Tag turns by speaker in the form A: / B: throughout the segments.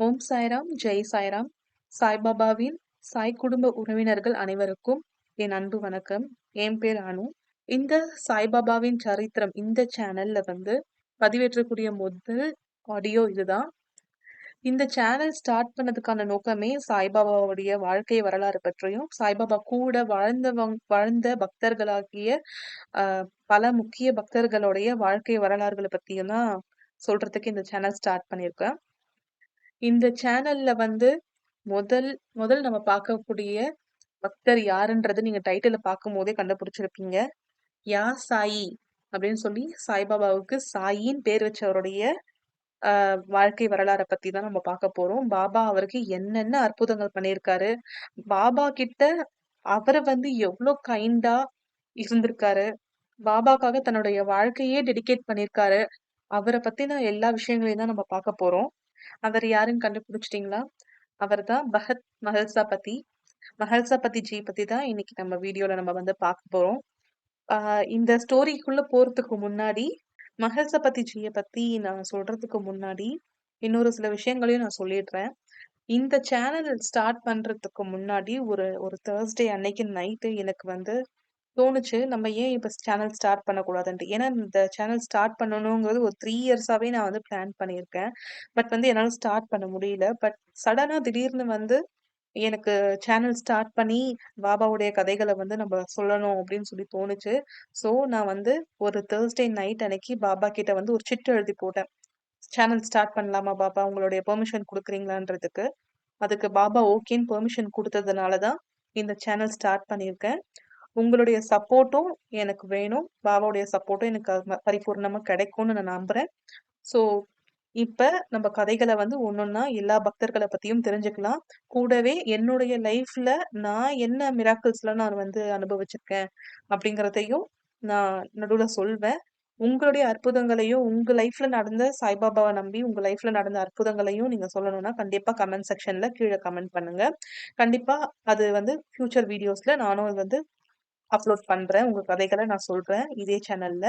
A: ஓம் சாய்ராம் ஜெய் சாய்ராம். சாய்பாபாவின் சாய் குடும்ப உறவினர்கள் அனைவருக்கும் என் அன்பு வணக்கம். என் பேர் அனு. இந்த சாய்பாபாவின் சரித்திரம் இந்த சேனல்ல வந்து பதிவேற்றக்கூடிய முதல் ஆடியோ இதுதான். இந்த சேனல் ஸ்டார்ட் பண்ணதுக்கான நோக்கமே சாய்பாபாவுடைய வாழ்க்கை வரலாறு பற்றியும் சாய்பாபா கூட வாழ்ந்தவங் வாழ்ந்த பக்தர்களாகிய பல முக்கிய பக்தர்களுடைய வாழ்க்கை வரலாறுகளை பத்தியும் தான் சொல்றதுக்கு இந்த சேனல் ஸ்டார்ட் பண்ணியிருக்கேன். இந்த சேனல்ல வந்து முதல் முதல் நம்ம பார்க்கக்கூடிய பக்தர் யாருன்றது நீங்க டைட்டில பார்க்கும் போதே கண்டுபிடிச்சிருப்பீங்க. யா சாயி அப்படின்னு சொல்லி சாய்பாபாவுக்கு சாயின்னு பேர் வச்சவருடைய வாழ்க்கை வரலாறை பத்தி தான் நம்ம பார்க்க போறோம். பாபா அவருக்கு என்னென்ன அற்புதங்கள் பண்ணியிருக்காரு? பாபா கிட்ட அவரை வந்து எவ்வளவு கைண்டா இருந்திருக்காரு? பாபாக்காக தன்னுடைய வாழ்க்கையே டெடிகேட் பண்ணியிருக்காரு. அவரை பத்தின எல்லா விஷயங்களையும் தான் நம்ம பார்க்க போறோம். அவர் யாருன்னு கண்டுபிடிச்சிட்டிங்களா? அவர் தான் பகத் மஹல்சாபதி மஹல்சாபதி ஜி பத்தி தான் இன்னைக்கு நம்ம வீடியோல நம்ம வந்து பார்க்க போறோம். இந்த ஸ்டோரிக்குள்ள போறதுக்கு முன்னாடி மஹல்சபதி ஜியை பத்தி நான் சொல்றதுக்கு முன்னாடி இன்னொரு சில விஷயங்களையும் நான் சொல்லிடுறேன். இந்த சேனல் ஸ்டார்ட் பண்றதுக்கு முன்னாடி ஒரு ஒரு தேர்ஸ்டே அன்னைக்கு நைட்டு எனக்கு வந்து தோணுச்சு. நம்ம ஏன் இப்போ சேனல் ஸ்டார்ட் பண்ணக்கூடாதுன்ட்டு. ஏன்னா இந்த சேனல் ஸ்டார்ட் பண்ணணுங்கிறது ஒரு த்ரீ இயர்ஸாகவே நான் வந்து பிளான் பண்ணியிருக்கேன். பட் வந்து என்னால் ஸ்டார்ட் பண்ண முடியல. பட் சடனாக திடீர்னு வந்து எனக்கு சேனல் ஸ்டார்ட் பண்ணி பாபாவுடைய கதைகளை வந்து நம்ம சொல்லணும் அப்படின்னு சொல்லி தோணுச்சு. ஸோ நான் வந்து ஒரு தேர்ஸ்டே நைட் அன்னைக்கு பாபா கிட்ட வந்து ஒரு சிட்டு எழுதி போட்டேன். சேனல் ஸ்டார்ட் பண்ணலாமா பாபா? உங்களுடைய பெர்மிஷன் கொடுக்குறீங்களான்றதுக்கு. அதுக்கு பாபா ஓகேன்னு பெர்மிஷன் கொடுத்ததுனால தான் இந்த சேனல் ஸ்டார்ட் பண்ணியிருக்கேன். உங்களுடைய சப்போர்ட்டும் எனக்கு வேணும். பாபாவுடைய சப்போர்ட்டும் எனக்கு பரிபூர்ணமாக கிடைக்கும்னு நான் நம்புகிறேன் ஸோ இப்போ நம்ம கதைகளை வந்து ஒன்றுன்னா எல்லா பக்தர்களை பற்றியும் தெரிஞ்சுக்கலாம். கூடவே என்னுடைய லைஃப்பில் நான் என்ன மிராக்கிள்ஸ்லாம் நான் வந்து அனுபவிச்சிருக்கேன் அப்படிங்கிறதையும் நான் நடுவில் சொல்வேன். உங்களுடைய அற்புதங்களையும் உங்கள் லைஃப்பில் நடந்த சாய்பாபாவை நம்பி உங்கள் லைஃப்பில் நடந்த அற்புதங்களையும் நீங்கள் சொல்லணும்னா கண்டிப்பாக கமெண்ட் செக்ஷனில் கீழே கமெண்ட் பண்ணுங்கள் கண்டிப்பாக அது வந்து ஃப்யூச்சர் வீடியோஸில் நானும் வந்து அப்லோட் பண்றேன். உங்க கதைகளை நான் சொல்றேன் இதே சேனல்ல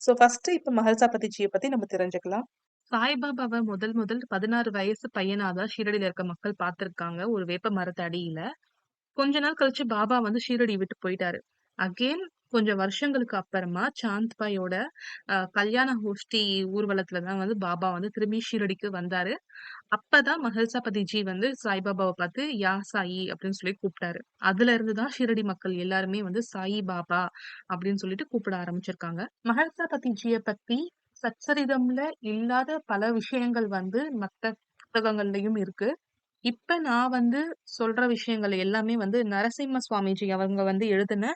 A: ஃபஸ்ட்டு ஃபர்ஸ்ட் இப்ப மஹல்சாபதிஜியை பத்தி நம்ம தெரிஞ்சுக்கலாம். சாய்பாபாவை முதல் முதல் பதினாறு வயசு பையனாதான் ஷீரடியில இருக்க மக்கள் பார்த்துருக்காங்க. ஒரு வேப்ப மரத்து கொஞ்ச நாள் கழிச்சு பாபா வந்து ஷீரடி விட்டு போயிட்டாரு. அகெயின் கொஞ்சம் வருஷங்களுக்கு அப்புறமா சாந்த்பாயோட பாயோட கல்யாண கோஷ்டி ஊர்வலத்துலதான் வந்து பாபா வந்து திரும்பி ஷீரடிக்கு வந்தாரு. அப்பதான் மஹல்சாபதி ஜி வந்து சாய்பாபாவை பார்த்து யா சாயி அப்படின்னு சொல்லி கூப்பிட்டாரு. அதுல இருந்துதான் ஷீரடி மக்கள் எல்லாருமே வந்து சாயி பாபா அப்படின்னு சொல்லிட்டு கூப்பிட ஆரம்பிச்சிருக்காங்க. மஹல்சாபதி ஜிய பத்தி சச்சரிதம்ல இல்லாத பல விஷயங்கள் வந்து மற்ற புத்தகங்கள்லயும் இருக்கு. இப்ப நான் வந்து சொல்ற விஷயங்கள் எல்லாமே வந்து நரசிம்ம சுவாமிஜி அவங்க வந்து எழுதின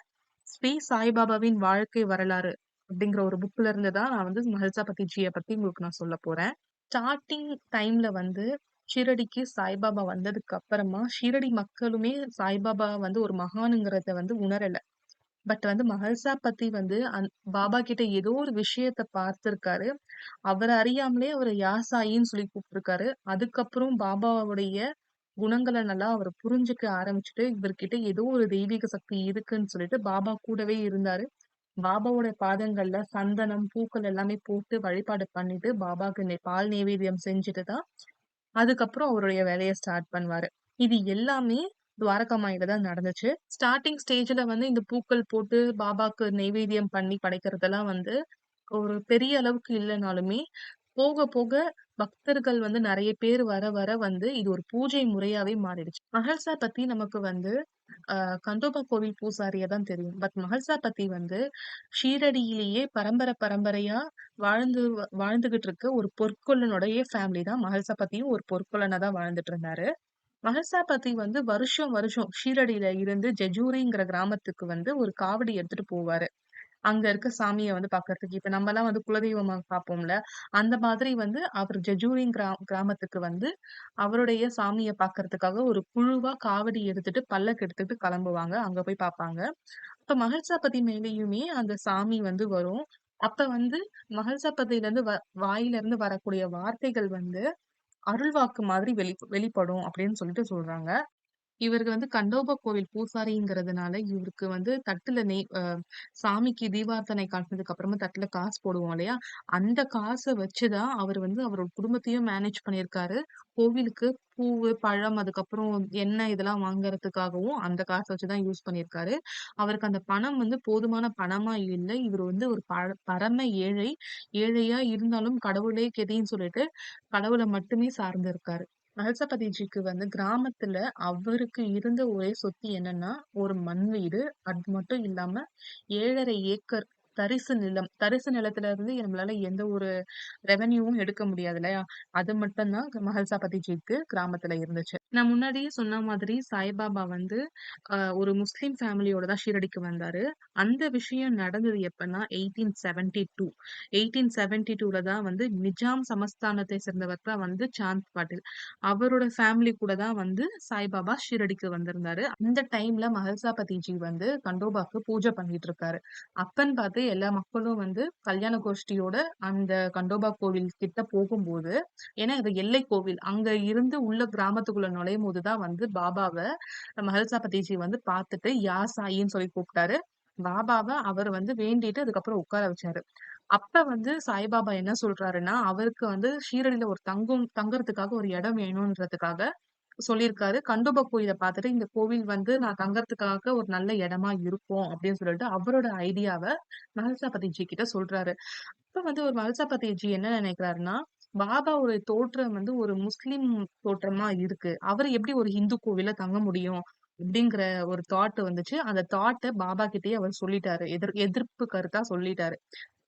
A: ஸ்ரீ சாய்பாபாவின் வாழ்க்கை வரலாறு அப்படிங்கிற ஒரு புக்ல இருந்து தான் நான் வந்து மஹல்சாபதி ஜிய பத்தி உங்களுக்கு நான் சொல்ல போறேன். ஸ்டார்டிங் டைம்ல வந்து ஷீரடிக்கு சாய்பாபா வந்ததுக்கு அப்புறமா ஷீரடி மக்களுமே சாய்பாபா வந்து ஒரு மகானுங்கிறத வந்து உணரல. பட் வந்து மஹல்சா பத்தி வந்து அந் பாபா கிட்ட ஏதோ ஒரு விஷயத்த பார்த்திருக்காரு. அவரை அறியாமலே அவர் யாசாயின்னு சொல்லி கூப்பிட்டுருக்காரு. அதுக்கப்புறம் பாபாவுடைய குணங்களை நல்லா அவர் புரிஞ்சுக்க ஆரம்பிச்சுட்டு இவர்கிட்ட ஏதோ ஒரு தெய்வீக சக்தி இருக்குன்னு சொல்லிட்டு பாபா கூடவே இருந்தாரு. பாபாவோட பாதங்கள்ல சந்தனம் பூக்கள் எல்லாமே போட்டு வழிபாடு பண்ணிட்டு பாபாக்கு பால் நைவேத்தியம் செஞ்சுட்டு தான் அதுக்கப்புறம் அவருடைய வேலையை ஸ்டார்ட் பண்ணுவாரு. இது எல்லாமே துவாரகாமாயில தான் நடந்துச்சு. ஸ்டார்டிங் ஸ்டேஜ்ல வந்து இந்த பூக்கள் போட்டு பாபாக்கு நைவேத்தியம் பண்ணி படைக்கிறதெல்லாம் வந்து ஒரு பெரிய அளவுக்கு இல்லைனாலுமே போக போக பக்தர்கள் வந்து நிறைய பேர் வர வர வந்து இது ஒரு பூஜை முறையாவே மாறிடுச்சு. மகள்சா பத்தி நமக்கு வந்து ஆஹ் கந்தோபா கோவில் பூசாரியா தான் தெரியும். பட் மகள்சா பத்தி வந்து ஷீரடியிலேயே பரம்பரை பரம்பரையா வாழ்ந்து வாழ்ந்துகிட்டு இருக்க ஒரு பொற்கொள்ளனுடைய ஃபேமிலி தான் மகள்சா பத்தியும் ஒரு பொற்கொள்ளனா தான் வாழ்ந்துட்டு இருந்தாரு. மஹல்சாபதி வந்து வருஷம் வருஷம் ஷீரடியில இருந்து ஜெஜூரிங்கிற கிராமத்துக்கு வந்து ஒரு காவடி எடுத்துட்டு போவாரு. அங்க இருக்க சாமியை வந்து பாக்குறதுக்கு. இப்ப நம்ம எல்லாம் வந்து குலதெய்வமா பார்ப்போம்ல அந்த மாதிரி வந்து அவர் ஜெஜூரி கிரா கிராமத்துக்கு வந்து அவருடைய சாமியை பாக்குறதுக்காக ஒரு குழுவா காவடி எடுத்துட்டு பல்லக்கு எடுத்துட்டு கிளம்புவாங்க. அங்க போய் பார்ப்பாங்க அப்ப மகிழ்ச்சாபதி மேலேயுமே அந்த சாமி வந்து வரும். அப்ப வந்து மகிழ்ச்சாபதியில இருந்து வ வாயில இருந்து வரக்கூடிய வார்த்தைகள் வந்து அருள்வாக்கு மாதிரி வெளி வெளிப்படும் அப்படின்னு சொல்லிட்டு சொல்றாங்க. இவருக்கு வந்து கண்டோபா கோவில் பூசாரிங்கிறதுனால, இவருக்கு வந்து தட்டுல நெய் சாமிக்கு தீபார்த்தனை காட்டினதுக்கு அப்புறமா தட்டுல காசு போடுவோம் இல்லையா? அந்த காசை வச்சு தான் வந்து அவரோட குடும்பத்தையும் மேனேஜ் பண்ணியிருக்காரு. கோவிலுக்கு பூவு, பழம், அதுக்கப்புறம் எண்ணெய் இதெல்லாம் வாங்குறதுக்காகவும் அந்த காசை வச்சு தான் யூஸ் பண்ணியிருக்காரு. அவருக்கு அந்த பணம் வந்து போதுமான பணமா இல்லை இவர் வந்து ஒரு ப பரம ஏழை. ஏழையா இருந்தாலும் கடவுளே கெதின்னு சொல்லிட்டு கடவுளை மட்டுமே சார்ந்து இருக்காரு. மஹல்சாபதிஜிக்கு வந்து கிராமத்துல அவருக்கு இருந்த ஒரே சொத்து என்னன்னா, ஒரு மண் வீடு. அது மட்டும் இல்லாம ஏழரை ஏக்கர் தரிசு நிலம். தரிசு நிலத்துல இருந்து நம்மளால எந்த ஒரு ரெவன்யூவும் எடுக்க முடியாது இல்லையா? அது மட்டும் தான் மஹல்சாபதிஜிக்கு கிராமத்துல இருந்துச்சு. நான் முன்னாடியே சொன்ன மாதிரி சாய்பாபா வந்து ஒரு முஸ்லீம் ஃபேமிலியோட தான் ஷீரடிக்கு வந்தாரு. அந்த விஷயம் நடந்தது எப்பன்னா 1872 1872ல தான் வந்து நிஜாம் சமஸ்தானத்தை சேர்ந்தவர் தான் வந்து சாந்த் பாட்டில். அவரோட ஃபேமிலி கூட தான் வந்து சாய்பாபா ஷீரடிக்கு வந்திருந்தாரு. அந்த டைம்ல மஹல்சாபதிஜி வந்து கண்டோபாக்கு பூஜை பண்ணிட்டு இருக்காரு. அப்பன்னு பார்த்து எல்லா மக்களும் வந்து கல்யாண கோஷ்டியோட அந்த கண்டோபா கோவில் கிட்ட போகும்போது, ஏன்னா இது எல்லை கோவில். அங்க இருந்து உள்ள கிராமத்துக்குள்ள நுழையும் போதுதான் வந்து பாபாவை மஹல்சாபதிஜி வந்து பார்த்துட்டு, யா சாயின்னு சொல்லி கூப்பிட்டாரு. பாபாவ அவர் வந்து வேண்டிட்டு அதுக்கப்புறம் உட்கார வச்சாரு. அப்ப வந்து சாய்பாபா என்ன சொல்றாருன்னா, அவருக்கு வந்து ஷீரடியில ஒரு தங்கும் தங்கறதுக்காக ஒரு இடம் வேணும்ன்றதுக்காக சொல்லியிருக்காரு. கண்டோபா கோயில பார்த்துட்டு, இந்த கோவில் வந்து நான் தங்கறதுக்காக ஒரு நல்ல இடமா இருக்கும் அப்படின்னு சொல்லிட்டு, அவரோட ஐடியாவ மஹல்சாபதிஜி கிட்ட சொல்றாரு. அப்ப வந்து ஒரு மஹல்சாபதிஜி என்ன நினைக்கிறாருன்னா, பாபாவோட தோற்றம் வந்து ஒரு முஸ்லிம் தோற்றமா இருக்கு. அவரு எப்படி ஒரு ஹிந்து கோவில தங்க முடியும்? அப்படிங்கிற ஒரு தாட் வந்துச்சு. அந்த தாட்ட பாபா கிட்டயே அவர் சொல்லிட்டாரு. எதிர் எதிர்ப்பு கருத்தா சொல்லிட்டாரு.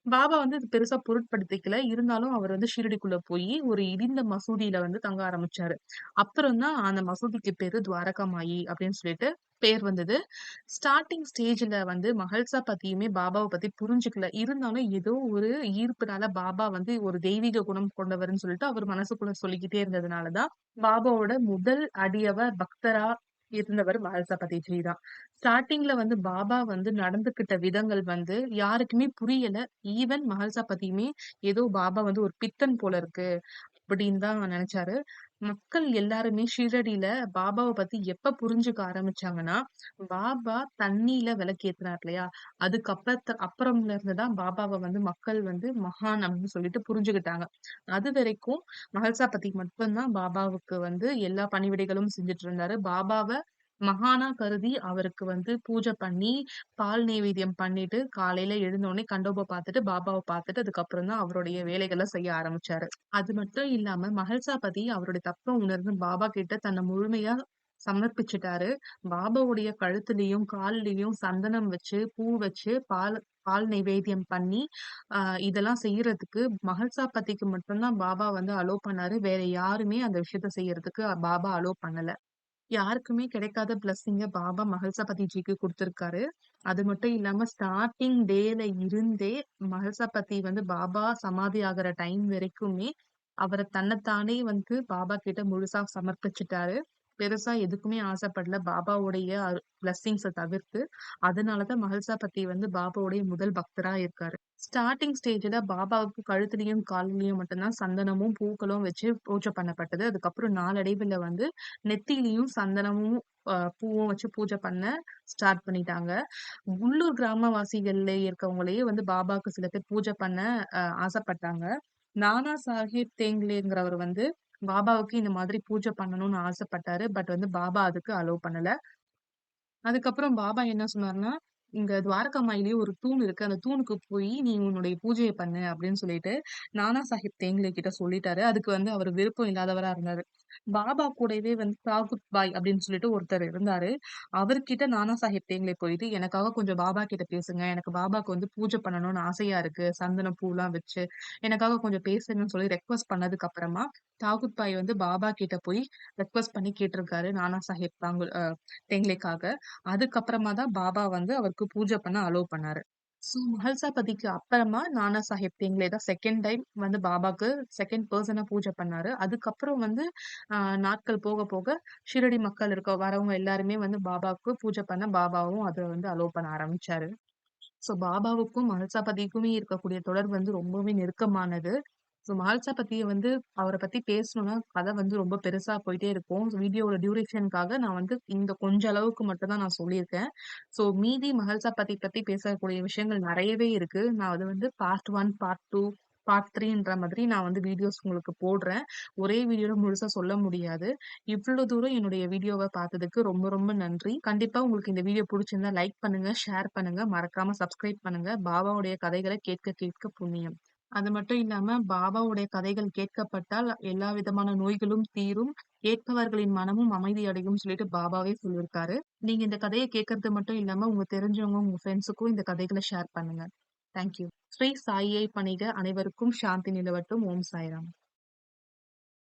A: பாபா வந்து இது பெருசா பொருட்படுத்திக்கல. இருந்தாலும் அவர் வந்து ஷீரடிக்குள்ள போய் ஒரு இடிந்த மசூதியில வந்து தங்க ஆரம்பிச்சாரு. அப்புறம் தான் அந்த மசூதிக்கு பேரு துவாரகாமாயி அப்படின்னு சொல்லிட்டு பேர் வந்தது. ஸ்டார்டிங் ஸ்டேஜ்ல வந்து மஹல்சா பத்தியுமே பாபாவை பத்தி புரிஞ்சுக்கல. இருந்தாலும் ஏதோ ஒரு ஈர்ப்புனால பாபா வந்து ஒரு தெய்வீக குணம் கொண்டவர்னு சொல்லிட்டு அவர் மனசுக்குள்ள சொல்லிக்கிட்டே இருந்ததுனாலதான் பாபாவோட முதல் அடியவ பக்தரா இருந்தவர் மஹல்சாபதிஜி தான். ஸ்டார்டிங்ல வந்து பாபா வந்து நடந்துகிட்ட விதங்கள் வந்து யாருக்குமே புரியல. ஈவன் மஹல்சாபதியுமே ஏதோ பாபா வந்து ஒரு பித்தன் போல இருக்கு அப்படின்னு தான் நினைச்சாரு மக்கள் எல்லாருமே ஷீரடியில பாபாவ பத்தி எப்ப புரிஞ்சுக்க ஆரம்பிச்சாங்கன்னா, பாபா தண்ணீல விளக்கேத்துனார் இல்லையா? அதுக்கப்புறத்த அப்புறம்ல இருந்துதான் பாபாவை பாபாவ வந்து மக்கள் வந்து மகான் அப்படின்னு சொல்லிட்டு புரிஞ்சுக்கிட்டாங்க. அதுவரைக்கும் மஹல்சாபதி பத்தி மட்டும்தான் பாபாவுக்கு வந்து எல்லா பணிவிடைகளும் செஞ்சுட்டு இருந்தாரு. பாபாவை மகானா கருதி அவருக்கு வந்து பூஜை பண்ணி, பால் நெய்வேத்தியம் பண்ணிட்டு, காலையில எழுந்தோடனே கண்டோப பார்த்துட்டு, பாபாவை பார்த்துட்டு, அதுக்கப்புறம் தான் அவருடைய வேலைகளை செய்ய ஆரம்பிச்சாரு. அது மட்டும் இல்லாம மகள்சாபதி அவருடைய தப்ப உணர்ந்து பாபா கிட்ட தன்னை முழுமையா சமர்ப்பிச்சிட்டாரு பாபாவுடைய கழுத்துலயும், கால்லயும் சந்தனம் வச்சு, பூ வச்சு, பால் பால் நைவேத்தியம் பண்ணி, ஆஹ் இதெல்லாம் செய்யறதுக்கு மஹல்சாபதிக்கு மட்டும் தான் பாபா வந்து அலோ பண்ணாரு. வேற யாருமே அந்த விஷயத்த செய்யறதுக்கு பாபா அலோ பண்ணல. யாருக்குமே கிடைக்காத பிளஸ்ஸிங்க பாபா மஹல்சாபதிஜிக்கு குடுத்திருக்காரு. அது மட்டும் இல்லாம ஸ்டார்டிங் டேல இருந்தே மகள்சபதி வந்து பாபா சமாதி ஆகிற டைம் வரைக்குமே, அவரை தன்னைத்தானே வந்து பாபா கிட்ட முழுசா சமர்ப்பிச்சுட்டாரு. பெருசா எதுக்குமே ஆசைப்படல. பாபாவுடைய அரு தவிர்த்து. அதனால தான் மஹல்சாபதி வந்து பாபாவுடைய முதல் பக்தரா இருக்காரு. ஸ்டார்டிங் ஸ்டேஜ்ல பாபாவுக்கு கழுத்துலயும், காலிலையும் மட்டும்தான் சந்தனமும், பூக்களும் வச்சு பூஜை பண்ணப்பட்டது. அதுக்கப்புறம் நாளடைவில் வந்து நெத்திலையும் சந்தனமும், பூவும் வச்சு பூஜை பண்ண ஸ்டார்ட் பண்ணிட்டாங்க. உள்ளூர் கிராமவாசிகள்ல இருக்கவங்களையே வந்து பாபாவுக்கு சில பேர் பூஜை பண்ண ஆசைப்பட்டாங்க. நானா சாஹிப் தேங்லேங்கிறவர் வந்து பாபாவுக்கு இந்த மாதிரி பூஜை பண்ணணும்னு ஆசைப்பட்டாரு. பட் வந்து பாபா அதுக்கு அலோவ் பண்ணல. அதுக்கப்புறம் பாபா என்ன சொன்னாருன்னா, "இங்க துவாரகாமாயிலயே ஒரு தூண் இருக்கு. அந்த தூணுக்கு போய் நீ உன்னுடைய பூஜைய பண்ணு" அப்படின்னு சொல்லிட்டு நானா சாஹிப் தேங்லே கிட்ட சொல்லிட்டாரு. அதுக்கு வந்து அவரு விருப்பம் இல்லாதவரா இருந்தாரு. பாபா கூடவே வந்து தாகுத் பாய் அப்படின்னு சொல்லிட்டு ஒருத்தர் இருந்தாரு. அவர்கிட்ட நானா சாஹிப் தேங்லே போயிட்டு, "எனக்காக கொஞ்சம் பாபா கிட்ட பேசுங்க. எனக்கு பாபாக்கு வந்து பூஜை பண்ணணும்னு ஆசையா இருக்கு. சந்தனம், பூலாம் வச்சு. எனக்காக கொஞ்சம் பேசுங்கன்னு" சொல்லி ரெக்வெஸ்ட் பண்ணதுக்கு அப்புறமா, தாகூத் பாய் வந்து பாபா கிட்ட போய் ரெக்வஸ்ட் பண்ணி கேட்டிருக்காரு. நானா சாஹிப் தாங்கு அ தேங்லேக்காக. அதுக்கப்புறமா தான் பாபா வந்து அவருக்கு பூஜை பண்ண அலோவ் பண்ணாரு. ஸோ மஹல்சாபதிக்கு அப்புறமா நானா சாஹிப் தேங்லே தான் செகண்ட் டைம் வந்து பாபாக்கு செகண்ட் பர்சனாக பூஜை பண்ணாரு. அதுக்கப்புறம் வந்து நாட்கள் போக போக ஷீரடி மக்கள் இருக்க வரவங்க எல்லாருமே வந்து பாபாவுக்கு பூஜை பண்ண பாபாவும் அதை வந்து அலோவ் பண்ண ஆரம்பிச்சாரு. ஸோ பாபாவுக்கும் மஹல்சாபதிக்குமே இருக்கக்கூடிய தொடர்பு வந்து ரொம்பவே நெருக்கமானது. ஸோ மால்சா பத்தி வந்து அவரை பத்தி பேசணும்னா கதை வந்து ரொம்ப பெருசா போயிட்டே இருக்கும். வீடியோவோட டியூரேஷனுக்காக நான் வந்து இந்த கொஞ்ச அளவுக்கு மட்டும் தான் நான் சொல்லியிருக்கேன். ஸோ மீதி மஹால்சா பத்தி பத்தி பேசக்கூடிய விஷயங்கள் நிறையவே இருக்கு. நான் அது வந்து part one part two part த்ரீன்ற மாதிரி நான் வந்து வீடியோஸ் உங்களுக்கு போடுறேன். ஒரே வீடியோவில் முழுசாக சொல்ல முடியாது. இவ்வளோ தூரம் என்னுடைய வீடியோவை பார்த்ததுக்கு ரொம்ப ரொம்ப நன்றி. கண்டிப்பாக உங்களுக்கு இந்த வீடியோ பிடிச்சிருந்தா லைக் பண்ணுங்க, ஷேர் பண்ணுங்க, மறக்காம சப்ஸ்கிரைப் பண்ணுங்க. பாபாவுடைய கதைகளை கேட்க கேட்க புண்ணியம். அது மட்டும் இல்லாம பாபாவுடைய கதைகள் கேட்கப்பட்டால் எல்லா விதமான நோய்களும் தீரும். கேட்பவர்களின் மனமும் அமைதி அடையும் சொல்லிட்டு பாபாவே சொல்லியிருக்காரு. நீங்க இந்த கதையை கேட்கறது மட்டும் இல்லாம உங்க தெரிஞ்சவங்க, உங்க ஃப்ரெண்ட்ஸுக்கும் இந்த கதைகளை ஷேர் பண்ணுங்க. Thank you. ஸ்ரீ சாயியை பணிக. அனைவருக்கும் சாந்தி நிலவட்டும். ஓம் சாய்ராம்.